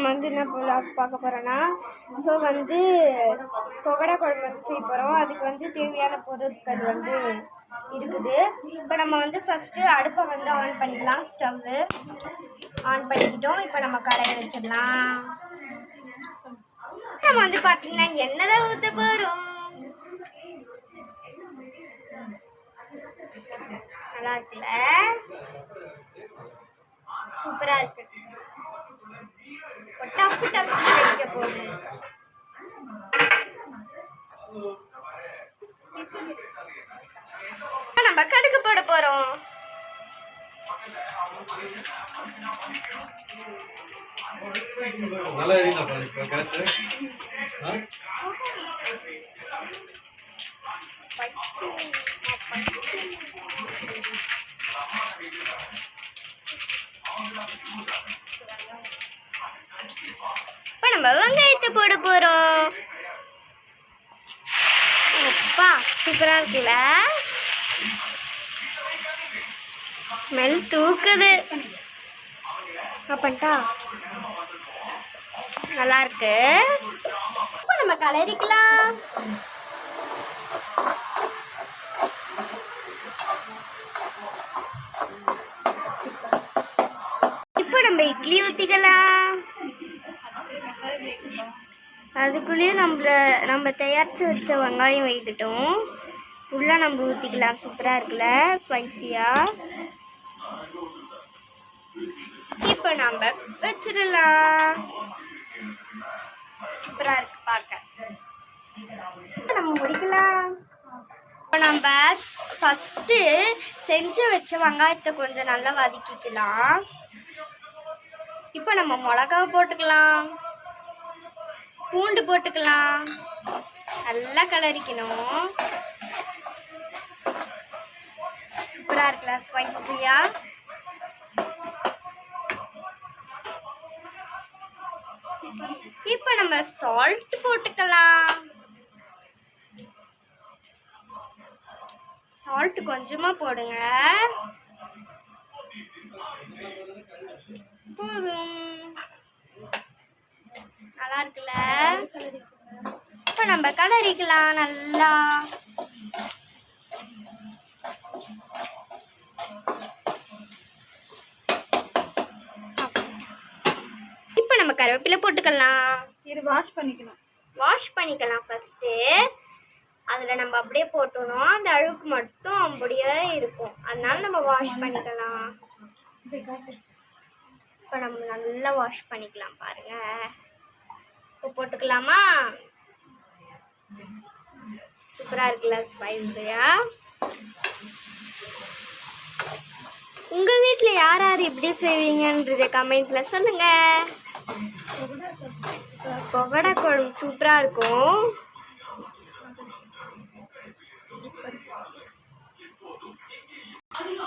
நம்ம வந்து என்ன vlog பார்க்க போகிறோன்னா ஸோ வந்து கொகடா குழம்பு வந்து செய்ய போகிறோம் அதுக்கு வந்து தேவையான பொருட்கள் வந்து இருக்குது. இப்போ நம்ம வந்து ஃபஸ்ட்டு அடுப்பை வந்து ஆன் பண்ணிக்கலாம். ஸ்டவ்வு ஆன் பண்ணிக்கிட்டோம். இப்போ நம்ம கடையை வச்சிடலாம். நம்ம வந்து பார்த்தீங்கன்னா எண்ணெய் தான் ஊற்ற போகிறோம் நல்லா இருக்குல்ல? சூப்பராக இருக்குது டப்பு அடிக்க போகுது. நம்ம கடுகு போட போறோம். நல்லா இப்போ இப்ப நம்ம வெங்காயத்தை போட போகிறோம் அப்பா சூப்பராக இருக்குல்ல? மெல் தூக்குது. அப்பன்ட்டா நல்லா இருக்கு. இப்போ நம்ம கலரிக்கலாம். அதுக்குள்ளேயும் நம்மள நம்ம தயாரித்து வச்ச வெங்காயம் வைக்கிட்டோம். உள்ளே நம்ம ஊற்றிக்கலாம் சூப்பராக இருக்குல்ல? ஸ்பைசியாக இப்போ நம்ம வச்சிடலாம். சூப்பராக இருக்கு பார்க்க நம்ம முடிக்கலாம். இப்போ நம்ம ஃபஸ்ட்டு செஞ்சு வச்ச வெங்காயத்தை கொஞ்சம் நல்லா வதக்கிக்கலாம். இப்போ நம்ம மிளகாவை போட்டுக்கலாம். பூண்டு போட்டுக்கலாம். நல்லா கலரிக்கணும். சூப்பராக இருக்குல்ல ஸ்பைசியா இப்போ நம்ம சால்ட் போட்டுக்கலாம். சால்ட் கொஞ்சமாக போடுங்க. போதும். நல்லா இருக்குல்ல இப்போ நம்ம கலரிக்கலாம் நல்லா. இப்போ நம்ம கருவேப்பிலை போட்டுக்கலாம். இது வாஷ் பண்ணிக்கணும். வாஷ் பண்ணிக்கலாம் ஃபஸ்ட்டு அதில் நம்ம அப்படியே போட்டோம்னா அந்த அழுக்கு மட்டும் அப்படியே இருக்கும். அதனால நம்ம வாஷ் பண்ணிக்கலாம். இப்போ நம்ம நல்லா வாஷ் பண்ணிக்கலாம் பாருங்க. உப்பு போட்டுக்கலாமா? சூப்பராக இருக்குல்ல ஸ்பைசியா உங்கள் வீட்டில் யார் யார் இப்படி செய்வீங்கன்றத கமெண்ட்டில் சொல்லுங்கள் கொகடா குழம்பு சூப்பராக இருக்கும்.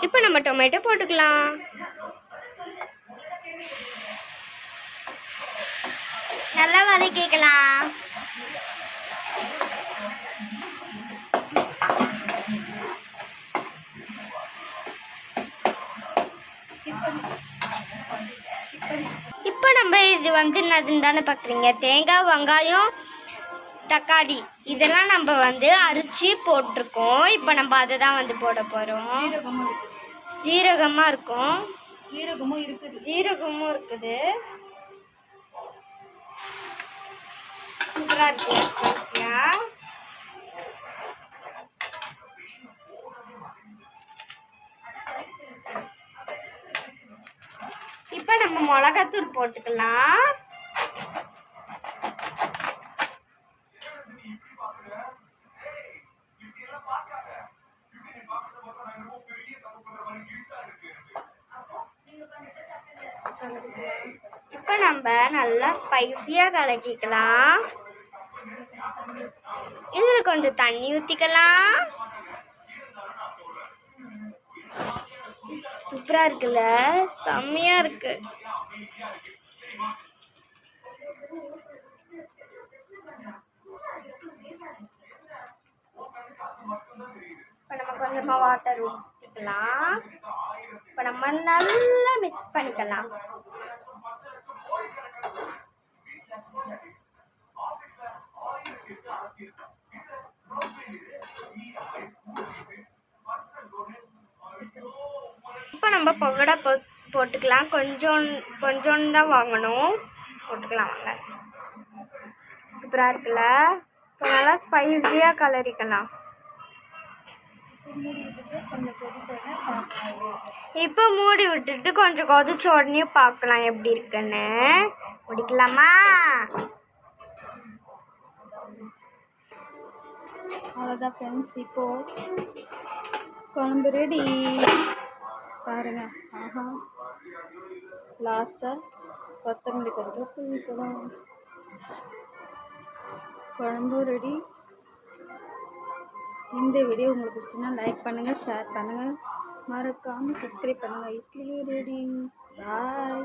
இப்போ நம்ம டொமேட்டோ போட்டுக்கலாம். நல்லா வதக்கிக்கலாம் இப்போ நம்ம இது வந்து என்னதுன்னு தானே பார்க்குறீங்க தேங்காய் வெங்காயம் தக்காளி. இதெல்லாம் நம்ம வந்து அரிச்சு போட்டிருக்கோம். இப்போ நம்ம அதை தான் வந்து போட போகிறோம் ஜீரகமாக இருக்கும். ஜீரகமும் இருக்குது. ஜீரகமும் இருக்குது. சூப்பராக இருக்கு பார்த்தியா இப்போ நம்ம மிளகாத்தூள் போட்டுக்கலாம். இப்போ நம்ம நல்லா ஸ்பைசியாக கலக்கிக்கலாம். இதில் கொஞ்சம் தண்ணி ஊற்றிக்கலாம் சூப்பராக இருக்குல்ல? செம்மையாக இருக்கு. இப்போ நம்ம கொஞ்சமாக வாட்டர் ஊற்றிக்கலாம் இப்போ நம்ம நல்லா மிக்ஸ் பண்ணிக்கலாம். பகோடா போ போட்டுக்கலாம். கொஞ்சம் கொஞ்சோன்னு தான் வாங்கணும். போட்டுக்கலாம் வாங்க. சூப்பராக இருக்குல்ல? இப்போ நல்லா ஸ்பைஸியாக கலரிக்கலாம். இப்போ மூடி விட்டுட்டு கொஞ்சம் கொதிச்ச உடனே பார்க்கலாம் எப்படி இருக்குன்னு. முடிக்கலாமா? அவ்வளோதான் ஃப்ரெண்ட்ஸ் இப்போது குழம்பு ரெடி பாருங்க. ஆஹா. லாஸ்ட்டாக கொத்தமல்லி கொஞ்சம் தூவிக்கலாம் குழம்பு ரெடி இந்த வீடியோ உங்களுக்கு பிடிச்சுன்னா லைக் பண்ணுங்கள் ஷேர் பண்ணுங்கள் மறக்காமல் சப்ஸ்கிரைப் பண்ணுங்கள் இட்லியும் ரெடி பாய்